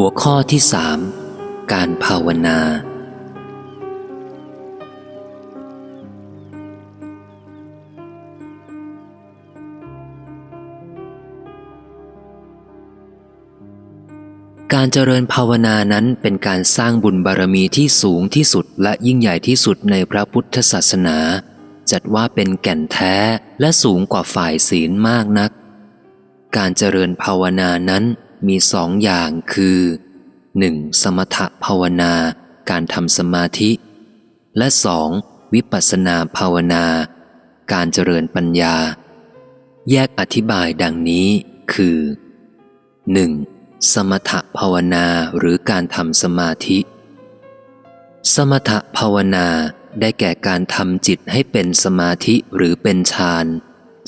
หัวข้อที่สามการภาวนา การเจริญภาวนานั้นเป็นการสร้างบุญบารมีที่สูงที่สุดและยิ่งใหญ่ที่สุดในพระพุทธศาสนา จัดว่าเป็นแก่นแท้และสูงกว่าฝ่ายศีลมากนัก การเจริญภาวนานั้น มีสองอย่างคือ 1. สมถภาวนาการทำสมาธิ และสองวิปัสสนาภาวนา การเจริญปัญญา แยกอธิบายดังนี้คือ 1. สมถภาวนาหรือการทำสมาธิ สมถภาวนาได้แก่การทำจิตให้เป็นสมาธิหรือเป็นฌาน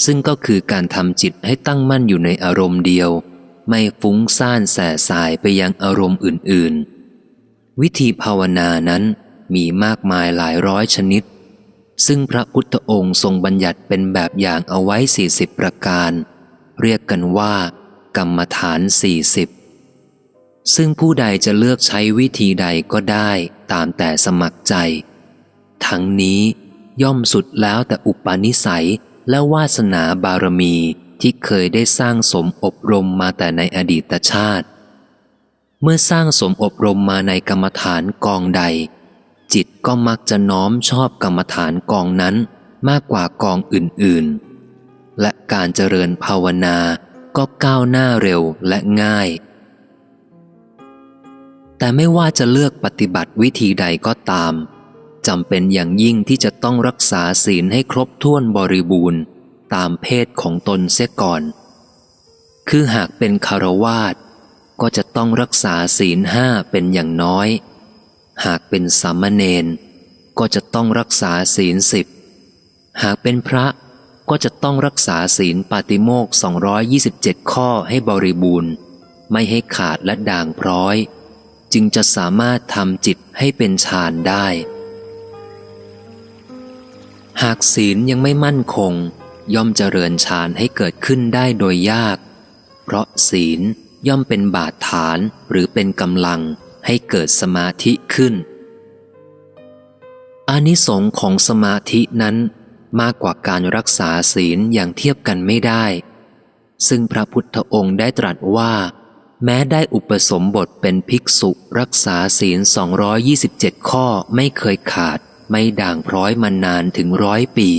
ซึ่งก็คือการทำจิตให้ตั้งมั่นอยู่ในอารมณ์เดียว ไม่ฟุ้งซ่านแส่สายไปยังอารมณ์อื่น ๆ วิธีภาวนานั้นมีมากมายหลายร้อยชนิด ซึ่งพระพุทธองค์ทรงบัญญัติเป็นแบบอย่างเอาไว้ 40 ประการ เรียกกันว่า กรรมฐาน 40 ซึ่งผู้ใดจะเลือกใช้วิธีใดก็ได้ตามแต่สมัครใจ ทั้งนี้ย่อมสุดแล้วแต่อุปนิสัยและวาสนาบารมี ที่เคยได้สร้างสมอบรมมาแต่ในอดีตชาติ เมื่อสร้างสมอบรมมาในกรรมฐานกองใด จิตก็มักจะน้อมชอบกรรมฐานกองนั้นมากกว่ากองอื่นๆ และการเจริญภาวนาก็ก้าวหน้าเร็วและง่าย แต่ไม่ว่าจะเลือกปฏิบัติวิธีใดก็ตามจำเป็นอย่างยิ่งที่จะต้องรักษาศีลให้ครบถ้วนบริบูรณ์ ตามเพศของตนเสียก่อน คือหากเป็นคารวาสก็จะต้องรักษาศีลห้าเป็นอย่างน้อย หากเป็นสามเณรก็จะต้องรักษาศีลสิบ หากเป็นพระก็จะต้องรักษาศีลปาติโมก227 ข้อให้บริบูรณ์ ไม่ให้ขาดและด่างพร้อย จึงจะสามารถทำจิตให้เป็นฌานได้ หากศีลยังไม่มั่นคง ย่อมเจริญฌานให้เกิดขึ้นได้โดยยาก เพราะศีลย่อมเป็นบาดฐานหรือเป็นกำลังให้เกิดสมาธิขึ้น อานิสงค์ของสมาธินั้นมากกว่าการรักษาศีลอย่างเทียบกันไม่ได้ ซึ่งพระพุทธองค์ได้ตรัสว่า แม้ได้อุปสมบทเป็นภิกษุรักษาศีล 227 ข้อไม่เคยขาด ไม่ด่างพร้อยมานานถึงร้อยปี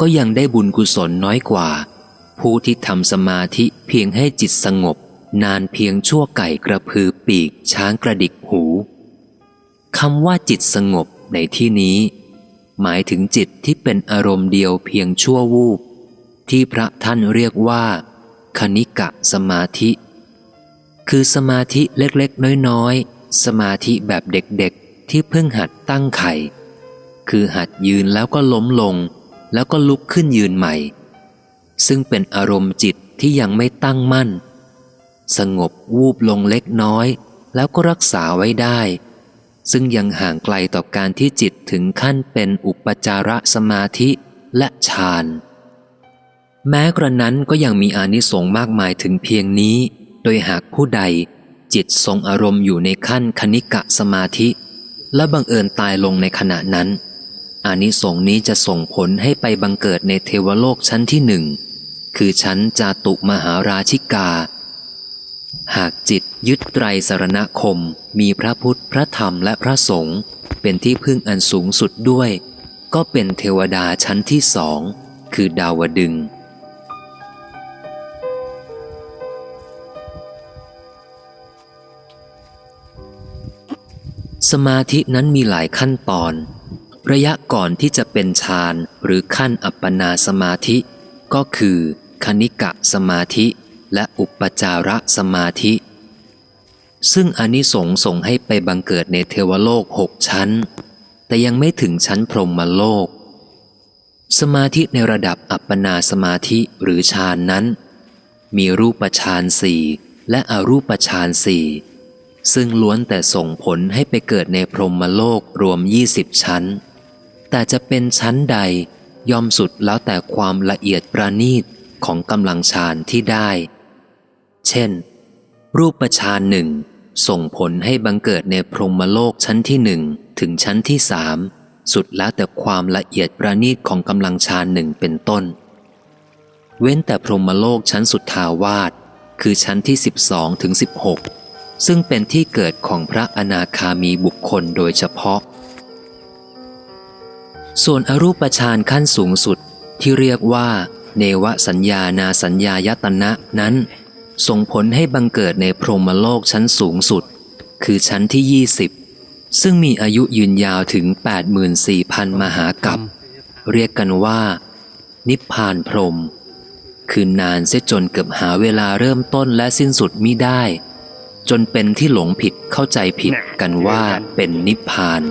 ก็ยังได้บุญกุศลน้อยกว่า ผู้ที่ทำสมาธิเพียงให้จิตสงบ นานเพียงชั่วไก่กระพือปีกช้างกระดิกหูคำว่าจิตสงบในที่นี้ หมายถึงจิตที่เป็นอารมณ์เดียวเพียงชั่ววูบ ที่พระท่านเรียกว่าคณิกะสมาธิ คือสมาธิเล็กๆ น้อยๆ สมาธิแบบเด็กๆ ที่เพิ่งหัดตั้งไข่ คือหัดยืนแล้วก็ล้มลง แล้วก็ลุกขึ้นยืนใหม่ ซึ่งเป็นอารมณ์จิตที่ยังไม่ตั้งมั่น สงบวูบลงเล็กน้อย แล้วก็รักษาไว้ได้ ซึ่งยังห่างไกลต่อการที่จิตถึงขั้นเป็นอุปจารสมาธิและฌานแม้กระนั้นก็ยังมีอานิสงส์มากมายถึงเพียงนี้ โดยหากผู้ใด จิตทรงอารมณ์อยู่ในขั้นคณิกะสมาธิ และบังเอิญตายลงในขณะนั้น อานิสงส์นี้จะส่งผลให้ไปบังเกิดในเทวโลกชั้นที่หนึ่ง คือชั้นจาตุมหาราชิกา หากจิตยึดไตรสารณคม มีพระพุทธพระธรรมและพระสงฆ์เป็นที่พึ่งอันสูงสุดด้วย ก็เป็นเทวดาชั้นที่สอง คือดาวดึงสมาธินั้นมีหลายขั้นตอน ระยะก่อนที่จะเป็นฌานหรือขั้นอัปปนาสมาธิ ก็คือ คณิกะสมาธิ และอุปจาระสมาธิ ซึ่งอนิสงส์ส่งให้ไปบังเกิดในเทวโลกหกชั้น แต่ยังไม่ถึงชั้นพรหมโลก สมาธิในระดับอัปปนาสมาธิหรือฌานนั้น มีรูปฌานสี่และอรูปฌานสี่ซึ่งล้วนแต่ส่งผลให้ไปเกิดในพรหมโลกรวมยี่สิบชั้น แต่จะเป็นชั้นใดย่อมสุดแล้วแต่ความละเอียดประณีตของกำลังฌานที่ได้ เช่น รูปฌานหนึ่งส่งผลให้บังเกิดในพรหมโลกชั้นที่หนึ่งถึงชั้นที่สามสุดแล้วแต่ความละเอียดประณีตของกำลังฌานหนึ่งเป็นต้น เว้นแต่พรหมโลกชั้นสุดทาวาสคือชั้นที่ 12ถึง16 ซึ่งเป็นที่เกิดของพระอนาคามีบุคคลโดยเฉพาะ ส่วนอรูปฌานขั้นสูงสุดที่เรียกว่า เนวสัญญานาสัญญายตนะนั้น ส่งผลให้บังเกิดในพรหมโลกชั้นสูงสุด คือชั้นที่ 20 ซึ่งมีอายุยืนยาวถึง 84,000 มหากัปเรียกกันว่า นิพพานพรหมคือนานเสียจนเกือบหาเวลาเริ่มต้นและสิ้นสุดมิได้ จนเป็นที่หลงผิดเข้าใจผิดกันว่าเป็นนิพพาน